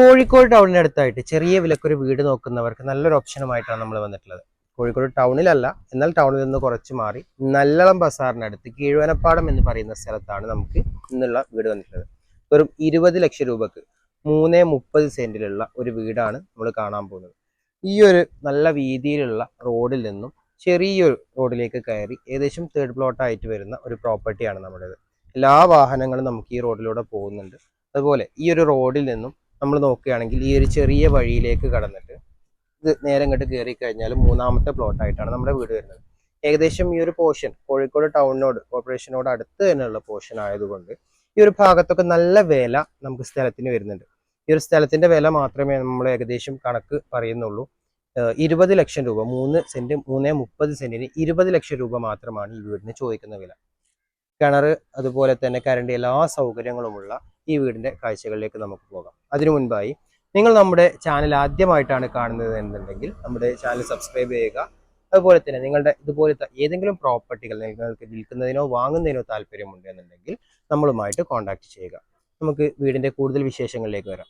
കോഴിക്കോട് ടൗണിന് അടുത്തായിട്ട് ചെറിയ വിലക്കൊരു വീട് നോക്കുന്നവർക്ക് നല്ലൊരു ഓപ്ഷനുമായിട്ടാണ് നമ്മൾ വന്നിട്ടുള്ളത്. കോഴിക്കോട് ടൗണിലല്ല എന്നാൽ ടൗണിൽ നിന്ന് കുറച്ച് മാറി നല്ലളം ബസാറിനടുത്ത് കീഴുവനപ്പാടം എന്ന് പറയുന്ന സ്ഥലത്താണ് നമുക്ക് ഇന്നുള്ള വീട് വന്നിട്ടുള്ളത്. വെറും ഇരുപത് ലക്ഷം രൂപക്ക് മൂന്ന് മുപ്പത് സെന്റിലുള്ള ഒരു വീടാണ് നമ്മൾ കാണാൻ പോകുന്നത്. ഈ ഒരു നല്ല വീതിയിലുള്ള റോഡിൽ നിന്നും ചെറിയൊരു റോഡിലേക്ക് കയറി ഏകദേശം തേർഡ് പ്ലോട്ടായിട്ട് വരുന്ന ഒരു പ്രോപ്പർട്ടിയാണ് നമ്മുടേത്. എല്ലാ വാഹനങ്ങളും നമുക്ക് ഈ റോഡിലൂടെ പോകുന്നുണ്ട്. അതുപോലെ ഈ ഒരു റോഡിൽ നിന്നും നമ്മൾ നോക്കുകയാണെങ്കിൽ ഈ ഒരു ചെറിയ വഴിയിലേക്ക് കടന്നിട്ട് ഇത് നേരെ ഇങ്ങോട്ട് കയറി കഴിഞ്ഞാൽ മൂന്നാമത്തെ പ്ലോട്ടായിട്ടാണ് നമ്മുടെ വീട് വരുന്നത്. ഏകദേശം ഈ ഒരു പോർഷൻ കോഴിക്കോട് ടൗണിനോട് കോർപ്പറേഷനോട് അടുത്ത് തന്നെയുള്ള പോർഷൻ ആയതുകൊണ്ട് ഈ ഒരു ഭാഗത്തൊക്കെ നല്ല വില നമുക്ക് സ്ഥലത്തിന് വരുന്നുണ്ട്. ഈ ഒരു സ്ഥലത്തിന്റെ വില മാത്രമേ നമ്മൾ ഏകദേശം കണക്ക് പറയുന്നുള്ളൂ. ഇരുപത് ലക്ഷം രൂപ മൂന്ന് സെന്റ് മൂന്ന് മുപ്പത് സെന്റിന് ഇരുപത് ലക്ഷം രൂപ മാത്രമാണ് ഈ വീടിന് ചോദിക്കുന്ന വില. കിണർ അതുപോലെ തന്നെ കരണ്ട് എല്ലാ സൗകര്യങ്ങളുമുള്ള ഈ വീടിന്റെ കാഴ്ചകളിലേക്ക് നമുക്ക് പോകാം. അതിനു മുൻപായി നിങ്ങൾ നമ്മുടെ ചാനൽ ആദ്യമായിട്ടാണ് കാണുന്നത് എന്നുണ്ടെങ്കിൽ നമ്മുടെ ചാനൽ സബ്സ്ക്രൈബ് ചെയ്യുക. അതുപോലെ തന്നെ നിങ്ങളുടെ ഇതുപോലത്തെ ഏതെങ്കിലും പ്രോപ്പർട്ടികൾ നിങ്ങൾക്ക് വിൽക്കുന്നതിനോ വാങ്ങുന്നതിനോ താല്പര്യമുണ്ട് എന്നുണ്ടെങ്കിൽ നമ്മളുമായിട്ട് കോൺടാക്ട് ചെയ്യുക. നമുക്ക് വീടിന്റെ കൂടുതൽ വിശേഷങ്ങളിലേക്ക് വരാം.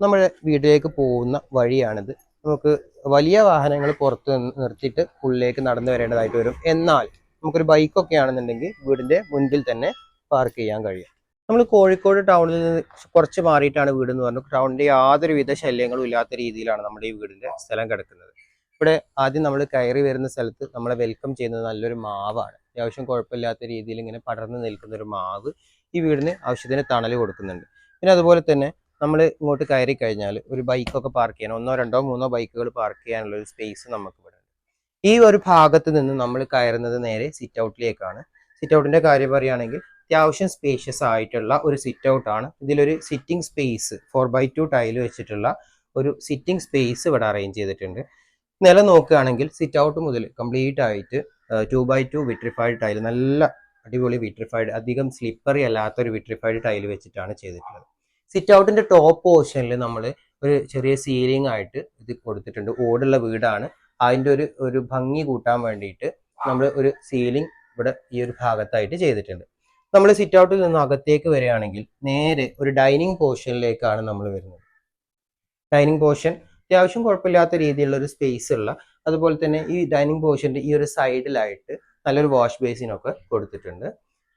നമ്മുടെ വീട്ടിലേക്ക് പോകുന്ന വഴിയാണിത്. നമുക്ക് വലിയ വാഹനങ്ങൾ പുറത്ത് നിർത്തിയിട്ട് ഉള്ളിലേക്ക് നടന്നു വരേണ്ടതായിട്ട് വരും. എന്നാൽ നമുക്കൊരു ബൈക്കൊക്കെ ആണെന്നുണ്ടെങ്കിൽ വീടിന്റെ മുൻപിൽ തന്നെ പാർക്ക് ചെയ്യാൻ കഴിയും. നമ്മൾ കോഴിക്കോട് ടൗണിൽ നിന്ന് കുറച്ച് മാറിയിട്ടാണ് വീട് എന്ന് പറഞ്ഞു ടൗണിന്റെ യാതൊരുവിധ ശല്യങ്ങളും ഇല്ലാത്ത രീതിയിലാണ് നമ്മുടെ ഈ വീടിന്റെ സ്ഥലം കിടക്കുന്നത്. ഇവിടെ ആദ്യം നമ്മൾ കയറി വരുന്ന സ്ഥലത്ത് നമ്മളെ വെൽക്കം ചെയ്യുന്നത് നല്ലൊരു മാവാണ്. അത്യാവശ്യം കുഴപ്പമില്ലാത്ത രീതിയിൽ ഇങ്ങനെ പടർന്നു നിൽക്കുന്ന ഒരു മാവ് ഈ വീടിന് ആവശ്യത്തിന് തണൽ കൊടുക്കുന്നുണ്ട്. പിന്നെ അതുപോലെ തന്നെ നമ്മൾ ഇങ്ങോട്ട് കയറി കഴിഞ്ഞാൽ ഒരു ബൈക്കൊക്കെ പാർക്ക് ചെയ്യാൻ ഒന്നോ രണ്ടോ മൂന്നോ ബൈക്കുകൾ പാർക്ക് ചെയ്യാനുള്ള ഒരു സ്പേസ് നമുക്ക് ഇവിടെ ഉണ്ട്. ഈ ഒരു ഭാഗത്ത് നിന്ന് നമ്മൾ കയറുന്നത് നേരെ സിറ്റ് ഔട്ടിലേക്കാണ് സിറ്റ് ഔട്ടിന്റെ കാര്യം പറയുകയാണെങ്കിൽ അത്യാവശ്യം സ്പേഷ്യസ് ആയിട്ടുള്ള ഒരു സിറ്റ് ഔട്ട് ആണ്. ഇതിലൊരു sitting space four by two tile വെച്ചിട്ടുള്ള ഒരു സിറ്റിംഗ് സ്പേസ് ഇവിടെ അറേഞ്ച് ചെയ്തിട്ടുണ്ട്. നില നോക്കുകയാണെങ്കിൽ സിറ്റ് ഔട്ട് മുതൽ കംപ്ലീറ്റ് ആയിട്ട് two by two vitrified tile നല്ല അടിപൊളി വിട്രിഫൈഡ് അധികം സ്ലിപ്പറി അല്ലാത്ത ഒരു വിട്രിഫൈഡ് ടൈൽ വെച്ചിട്ടാണ് ചെയ്തിട്ടുള്ളത്. സിറ്റ് ഔട്ടിന്റെ ടോപ്പ് പോർഷനിൽ നമ്മൾ ഒരു ചെറിയ സീലിംഗ് ആയിട്ട് ഇത് കൊടുത്തിട്ടുണ്ട്. ഓടുള്ള വീടാണ്. അതിന്റെ ഒരു ഒരു ഭംഗി കൂട്ടാൻ വേണ്ടിയിട്ട് നമ്മൾ ഒരു സീലിംഗ് ഇവിടെ ഈ ഒരു ഭാഗത്തായിട്ട് ചെയ്തിട്ടുണ്ട്. നമ്മൾ സിറ്റ് ഔട്ടിൽ നിന്ന് അകത്തേക്ക് വരികയാണെങ്കിൽ നേരെ ഒരു ഡൈനിങ് പോർഷനിലേക്കാണ് നമ്മൾ വരുന്നത്. ഡൈനിങ് പോർഷൻ അത്യാവശ്യം കുഴപ്പമില്ലാത്ത രീതിയിലുള്ള ഒരു സ്പേസ് ഉള്ള അതുപോലെ തന്നെ ഈ ഡൈനിങ് പോർഷന്റെ ഈ ഒരു സൈഡിലായിട്ട് നല്ലൊരു വാഷ് ബേസിനൊക്കെ കൊടുത്തിട്ടുണ്ട്.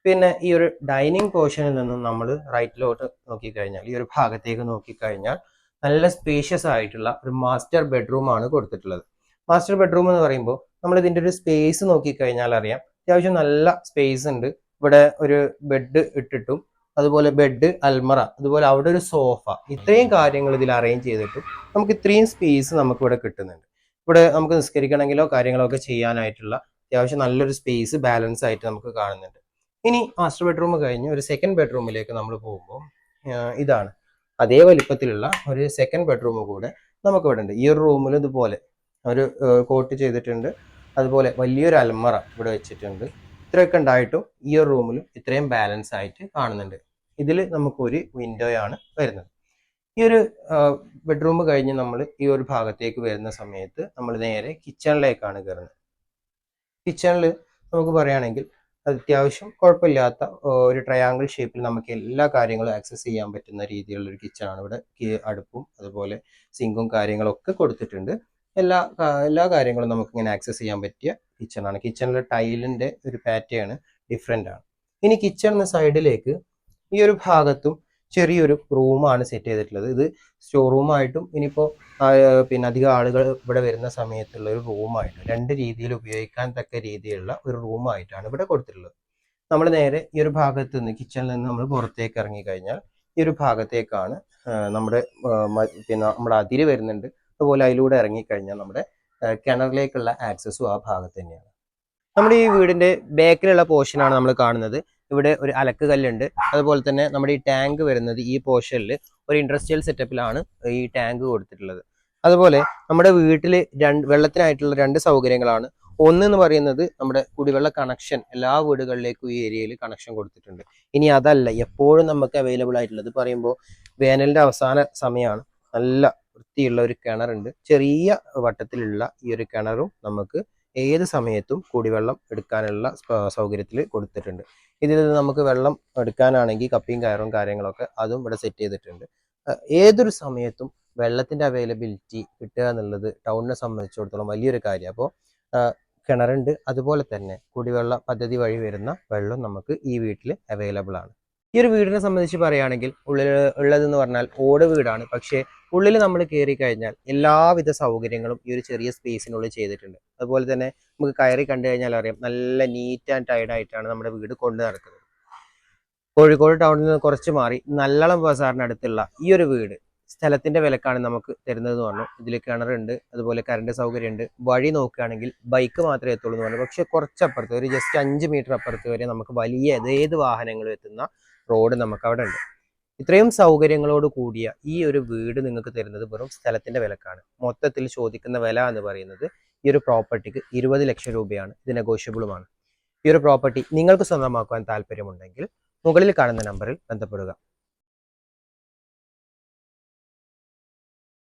പിന്നെ ഈ ഒരു ഡൈനിങ് പോർഷനിൽ നിന്നും നമ്മൾ റൈറ്റിലോട്ട് നോക്കിക്കഴിഞ്ഞാൽ ഈ ഒരു ഭാഗത്തേക്ക് നോക്കിക്കഴിഞ്ഞാൽ നല്ല സ്പേഷ്യസ് ആയിട്ടുള്ള ഒരു മാസ്റ്റർ ബെഡ്റൂം ആണ് കൊടുത്തിട്ടുള്ളത്. മാസ്റ്റർ ബെഡ്റൂം എന്ന് പറയുമ്പോൾ നമ്മൾ ഇതിന്റെ ഒരു സ്പേസ് നോക്കിക്കഴിഞ്ഞാൽ അറിയാം അത്യാവശ്യം നല്ല സ്പേസ് ഉണ്ട്. ഇവിടെ ഒരു ബെഡ് ഇട്ടിട്ടും അതുപോലെ ബെഡ് അൽമറ അതുപോലെ അവിടെ ഒരു സോഫ ഇത്രയും കാര്യങ്ങൾ ഇതിൽ അറേഞ്ച് ചെയ്തിട്ടും നമുക്ക് ഇത്രയും സ്പേസ് നമുക്ക് ഇവിടെ കിട്ടുന്നുണ്ട്. ഇവിടെ നമുക്ക് നിസ്കരിക്കണമെങ്കിലോ കാര്യങ്ങളോ ഒക്കെ ചെയ്യാനായിട്ടുള്ള അത്യാവശ്യം നല്ലൊരു സ്പേസ് ബാലൻസ് ആയിട്ട് നമുക്ക് കാണുന്നുണ്ട്. ഇനി മാസ്റ്റർ ബെഡ്റൂം കഴിഞ്ഞ് ഒരു സെക്കൻഡ് ബെഡ്റൂമിലേക്ക് നമ്മൾ പോകുമ്പോൾ ഇതാണ്. അതേ വലിപ്പത്തിലുള്ള ഒരു സെക്കൻഡ് ബെഡ്റൂം കൂടെ നമുക്ക് ഇവിടെ ഉണ്ട്. ഈ ഒരു റൂമിൽ ഇതുപോലെ ഒരു കോട്ട് ചെയ്തിട്ടുണ്ട്. അതുപോലെ വലിയൊരു അൽമറ ഇവിടെ വെച്ചിട്ടുണ്ട്. ഇത്രയൊക്കെ ഉണ്ടായിട്ടും ഈ ഒരു റൂമിലും ഇത്രയും ബാലൻസ് ആയിട്ട് കാണുന്നുണ്ട്. ഇതിൽ നമുക്കൊരു വിൻഡോയാണ് വരുന്നത്. ഈ ഒരു ബെഡ്റൂം കഴിഞ്ഞ് നമ്മൾ ഈ ഒരു ഭാഗത്തേക്ക് വരുന്ന സമയത്ത് നമ്മൾ നേരെ കിച്ചണിലേക്കാണ് കയറുന്നത്. കിച്ചണിൽ നമുക്ക് പറയുകയാണെങ്കിൽ അത്യാവശ്യം കുഴപ്പമില്ലാത്ത ഒരു ട്രയാങ്കിൾ ഷേപ്പിൽ നമുക്ക് എല്ലാ കാര്യങ്ങളും ആക്സസ് ചെയ്യാൻ പറ്റുന്ന രീതിയിലുള്ള ഒരു കിച്ചണാണ് ഇവിടെ അടുപ്പും അതുപോലെ സിങ്കും കാര്യങ്ങളൊക്കെ കൊടുത്തിട്ടുണ്ട്. എല്ലാ എല്ലാ കാര്യങ്ങളും നമുക്ക് ഇങ്ങനെ ആക്സസ് ചെയ്യാൻ പറ്റിയ കിച്ചണാണ് കിച്ചണിലെ ടൈലിന്റെ ഒരു പാറ്റേൺ ഡിഫറെന്റ് ആണ്. ഇനി കിച്ചണിന് സൈഡിലേക്ക് ഈ ഒരു ഭാഗത്തും ചെറിയൊരു റൂമാണ് സെറ്റ് ചെയ്തിട്ടുള്ളത്. ഇത് സ്റ്റോർ റൂമായിട്ടും ഇനിയിപ്പോൾ പിന്നെ അധികം ആളുകൾ ഇവിടെ വരുന്ന സമയത്തുള്ള ഒരു റൂമായിട്ട് രണ്ട് രീതിയിൽ ഉപയോഗിക്കാൻ തക്ക രീതിയിലുള്ള ഒരു റൂമായിട്ടാണ് ഇവിടെ കൊടുത്തിട്ടുള്ളത്. നമ്മൾ നേരെ ഈ ഒരു ഭാഗത്ത് നിന്ന് കിച്ചണിൽ നിന്ന് നമ്മൾ പുറത്തേക്ക് ഇറങ്ങി കഴിഞ്ഞാൽ ഈ ഒരു ഭാഗത്തേക്കാണ് നമ്മുടെ പിന്നെ നമ്മുടെ അതിര് വരുന്നുണ്ട്. അതുപോലെ അതിലൂടെ ഇറങ്ങിക്കഴിഞ്ഞാൽ നമ്മുടെ കിണറിലേക്കുള്ള ആക്സസും ആ ഭാഗത്ത് തന്നെയാണ്. നമ്മുടെ ഈ വീടിന്റെ ബാക്കിലുള്ള പോർഷനാണ് നമ്മൾ കാണുന്നത്. ഇവിടെ ഒരു അലക്ക് കല്ലുണ്ട്. അതുപോലെ തന്നെ നമ്മുടെ ഈ ടാങ്ക് വരുന്നത് ഈ പോർഷനിൽ ഒരു ഇൻഡസ്ട്രിയൽ സെറ്റപ്പിലാണ് ഈ ടാങ്ക് കൊടുത്തിട്ടുള്ളത്. അതുപോലെ നമ്മുടെ വീട്ടിൽ രണ്ട് വെള്ളത്തിനായിട്ടുള്ള രണ്ട് സൗകര്യങ്ങളാണ്. ഒന്ന് എന്ന് പറയുന്നത് നമ്മുടെ കുടിവെള്ള കണക്ഷൻ എല്ലാ വീടുകളിലേക്കും ഈ ഏരിയയിൽ കണക്ഷൻ കൊടുത്തിട്ടുണ്ട്. ഇനി അതല്ല എപ്പോഴും നമുക്ക് അവൈലബിൾ ആയിട്ടുള്ളത് പറയുമ്പോൾ വേനലിന്റെ അവസാന സമയമാണ് നല്ല വൃത്തിയുള്ള ഒരു കിണറുണ്ട്. ചെറിയ വട്ടത്തിലുള്ള ഈ ഒരു കിണറും നമുക്ക് ഏത് സമയത്തും കുടിവെള്ളം എടുക്കാനുള്ള സൗകര്യത്തിൽ കൊടുത്തിട്ടുണ്ട്. ഇതിൽ നമുക്ക് വെള്ളം എടുക്കാനാണെങ്കിൽ കപ്പിയും കയറും കാര്യങ്ങളൊക്കെ അതും ഇവിടെ സെറ്റ് ചെയ്തിട്ടുണ്ട്. ഏതൊരു സമയത്തും വെള്ളത്തിന്റെ അവൈലബിലിറ്റി കിട്ടുക എന്നുള്ളത് ടൗണിനെ സംബന്ധിച്ചിടത്തോളം വലിയൊരു കാര്യം. അപ്പോൾ കിണറുണ്ട്. അതുപോലെ തന്നെ കുടിവെള്ള പദ്ധതി വഴി വരുന്ന വെള്ളം നമുക്ക് ഈ വീട്ടിൽ അവൈലബിൾ ആണ്. ഈ ഒരു വീടിനെ സംബന്ധിച്ച് പറയുകയാണെങ്കിൽ ഉള്ളിൽ ഉള്ളതെന്ന് പറഞ്ഞാൽ ഓട് വീടാണ്. പക്ഷേ ഉള്ളിൽ നമ്മൾ കയറി കഴിഞ്ഞാൽ എല്ലാവിധ സൗകര്യങ്ങളും ഈ ഒരു ചെറിയ സ്പേസിനുള്ളിൽ ചെയ്തിട്ടുണ്ട്. അതുപോലെ തന്നെ നമുക്ക് കയറി കണ്ടു കഴിഞ്ഞാൽ അറിയാം നല്ല നീറ്റ് ആൻഡ് ടൈഡ് ആയിട്ടാണ് നമ്മുടെ വീട് കൊണ്ടു നടക്കുന്നത്. കോഴിക്കോട് ടൗണിൽ നിന്ന് കുറച്ച് മാറി നല്ലളം ബസാറിനടുത്തുള്ള ഈ ഒരു വീട് സ്ഥലത്തിന്റെ വിലക്കാണ് നമുക്ക് തരുന്നതെന്ന് പറഞ്ഞു. ഇതിൽ കിണറുണ്ട് അതുപോലെ കറണ്ട് സൗകര്യമുണ്ട്. വഴി നോക്കുകയാണെങ്കിൽ ബൈക്ക് മാത്രമേ എത്തുള്ളൂ എന്ന് പറഞ്ഞു. പക്ഷെ കുറച്ചപ്പുറത്ത് ഒരു ജസ്റ്റ് അഞ്ച് മീറ്റർ അപ്പുറത്ത് വരെ നമുക്ക് വലിയ ഏത് വാഹനങ്ങളും എത്തുന്ന റോഡ് നമുക്ക് അവിടെ ഉണ്ട്. ഇത്രയും സൗകര്യങ്ങളോട് കൂടിയ ഈ ഒരു വീട് നിങ്ങൾക്ക് തരുന്നത് വെറും സ്ഥലത്തിന്റെ വിലക്കാണ്. മൊത്തത്തിൽ ചോദിക്കുന്ന വില എന്ന് പറയുന്നത് ഈ ഒരു പ്രോപ്പർട്ടിക്ക് ഇരുപത് ലക്ഷം രൂപയാണ്. ഇത് നെഗോഷ്യബിളുമാണ് ഈ ഒരു പ്രോപ്പർട്ടി നിങ്ങൾക്ക് സ്വന്തമാക്കുവാൻ താല്പര്യമുണ്ടെങ്കിൽ മുകളിൽ കാണുന്ന നമ്പറിൽ ബന്ധപ്പെടുക.